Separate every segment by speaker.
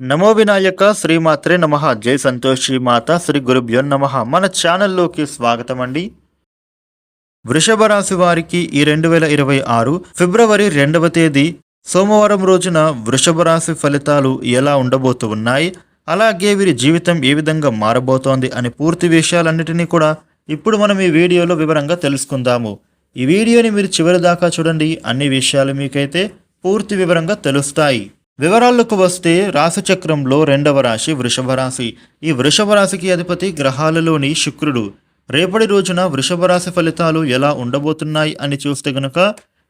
Speaker 1: నమో వినాయక శ్రీమాత్రే నమ. జై సంతోషి మాత శ్రీ గురుభ్యో నమ. మన ఛానల్లోకి స్వాగతం అండి. వృషభ రాశి వారికి ఈ రెండు వేల ఇరవై ఆరు ఫిబ్రవరి రెండవ తేదీ సోమవారం రోజున వృషభ రాశి ఫలితాలు ఎలా ఉండబోతూ ఉన్నాయి? అలాగే వీరి జీవితం ఏ విధంగా మారబోతోంది అనే పూర్తి విషయాలన్నిటినీ కూడా ఇప్పుడు మనం ఈ వీడియోలో వివరంగా తెలుసుకుందాము. ఈ వీడియోని మీరు చివరి దాకా చూడండి. అన్ని విషయాలు మీకైతే పూర్తి వివరంగా తెలుస్తాయి. వివరాలకు వస్తే రాశిచక్రంలో రెండవ రాశి వృషభ రాశి. ఈ వృషభ రాశికి అధిపతి గ్రహాలలోని శుక్రుడు. రేపటి రోజున వృషభ రాశి ఫలితాలు ఎలా ఉండబోతున్నాయి అని చూస్తే గనుక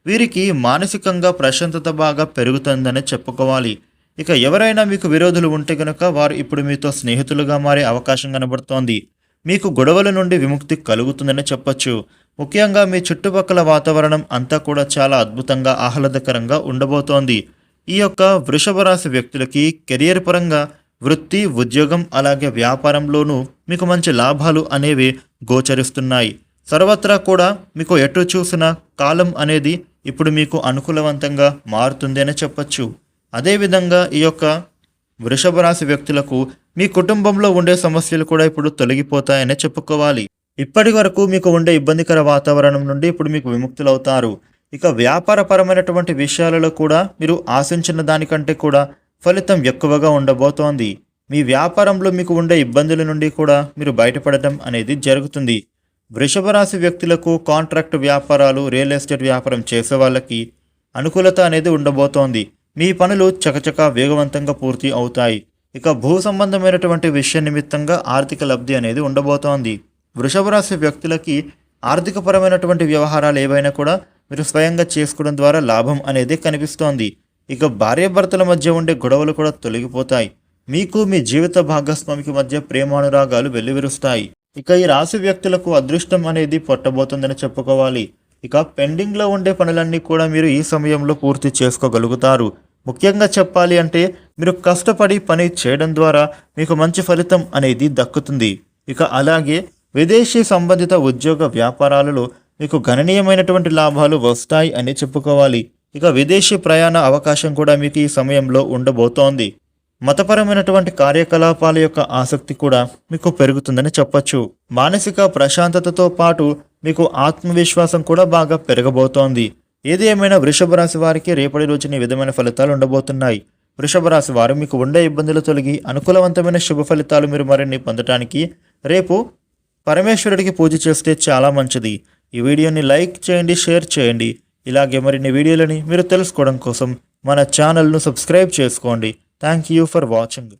Speaker 1: వీరికి మానసికంగా ప్రశాంతత బాగా పెరుగుతుందని చెప్పుకోవాలి. ఇక ఎవరైనా మీకు విరోధులు ఉంటే గనుక వారు ఇప్పుడు మీతో స్నేహితులుగా మారే అవకాశం కనబడుతోంది. మీకు గొడవల నుండి విముక్తి కలుగుతుందని చెప్పొచ్చు. ముఖ్యంగా మీ చుట్టుపక్కల వాతావరణం అంతా కూడా చాలా అద్భుతంగా ఆహ్లాదకరంగా ఉండబోతోంది. ఈ యొక్క వృషభ రాశి వ్యక్తులకి కెరియర్ పరంగా వృత్తి ఉద్యోగం అలాగే వ్యాపారంలోనూ మీకు మంచి లాభాలు అనేవి గోచరిస్తున్నాయి. సర్వత్రా కూడా మీకు ఎటు చూసిన కాలం అనేది ఇప్పుడు మీకు అనుకూలవంతంగా మారుతుంది అని చెప్పచ్చు. అదేవిధంగా ఈ యొక్క వృషభ రాశి వ్యక్తులకు మీ కుటుంబంలో ఉండే సమస్యలు కూడా ఇప్పుడు తొలగిపోతాయని చెప్పుకోవాలి. ఇప్పటి వరకు మీకు ఉండే ఇబ్బందికర వాతావరణం నుండి ఇప్పుడు మీకు విముక్తులవుతారు. ఇక వ్యాపారపరమైనటువంటి విషయాలలో కూడా మీరు ఆశించిన దానికంటే కూడా ఫలితం ఎక్కువగా ఉండబోతోంది. మీ వ్యాపారంలో మీకు ఉండే ఇబ్బందుల నుండి కూడా మీరు బయటపడటం అనేది జరుగుతుంది. వృషభ రాశి వ్యక్తులకు కాంట్రాక్ట్ వ్యాపారాలు రియల్ ఎస్టేట్ వ్యాపారం చేసే వాళ్ళకి అనుకూలత అనేది ఉండబోతోంది. మీ పనులు చకచకా వేగవంతంగా పూర్తి అవుతాయి. ఇక భూ సంబంధమైనటువంటి విషయ నిమిత్తంగా ఆర్థిక లబ్ధి అనేది ఉండబోతోంది. వృషభ రాశి వ్యక్తులకి ఆర్థికపరమైనటువంటి వ్యవహారాలు ఏవైనా కూడా మీరు స్వయంగా చేసుకోవడం ద్వారా లాభం అనేది కనిపిస్తోంది. ఇక భార్యాభర్తల మధ్య ఉండే గొడవలు కూడా తొలగిపోతాయి. మీకు మీ జీవిత భాగస్వామికి మధ్య ప్రేమానురాగాలు వెల్లువిరుస్తాయి. ఇక ఈ రాశి వ్యక్తులకు అదృష్టం అనేది పొట్టబోతుందని చెప్పుకోవాలి. ఇక పెండింగ్లో ఉండే పనులన్నీ కూడా మీరు ఈ సమయంలో పూర్తి చేసుకోగలుగుతారు. ముఖ్యంగా చెప్పాలి అంటే మీరు కష్టపడి పని చేయడం ద్వారా మీకు మంచి ఫలితం అనేది దక్కుతుంది. ఇక అలాగే విదేశీ సంబంధిత ఉద్యోగ వ్యాపారాలలో మీకు గణనీయమైనటువంటి లాభాలు వస్తాయి అని చెప్పుకోవాలి. ఇక విదేశీ ప్రయాణ అవకాశం కూడా మీకు ఈ సమయంలో ఉండబోతోంది. మతపరమైనటువంటి కార్యకలాపాల యొక్క ఆసక్తి కూడా మీకు పెరుగుతుందని చెప్పొచ్చు. మానసిక ప్రశాంతతతో పాటు మీకు ఆత్మవిశ్వాసం కూడా బాగా పెరగబోతోంది. ఏది ఏమైనా వృషభ రాశి వారికి రేపటి రోజున విధమైన ఫలితాలు ఉండబోతున్నాయి. వృషభ రాశి వారు మీకు ఉండే ఇబ్బందులు తొలగి అనుకూలవంతమైన శుభ ఫలితాలు మీరు మరిన్ని పొందటానికి రేపు పరమేశ్వరుడికి పూజ చేస్తే చాలా మంచిది. ఈ వీడియోని లైక్ చేయండి షేర్ చేయండి. ఇలాగే మరిన్ని వీడియోలని మీరు తెలుసుకోవడం కోసం మన ఛానల్ను సబ్స్క్రైబ్ చేసుకోండి. Thank you for watching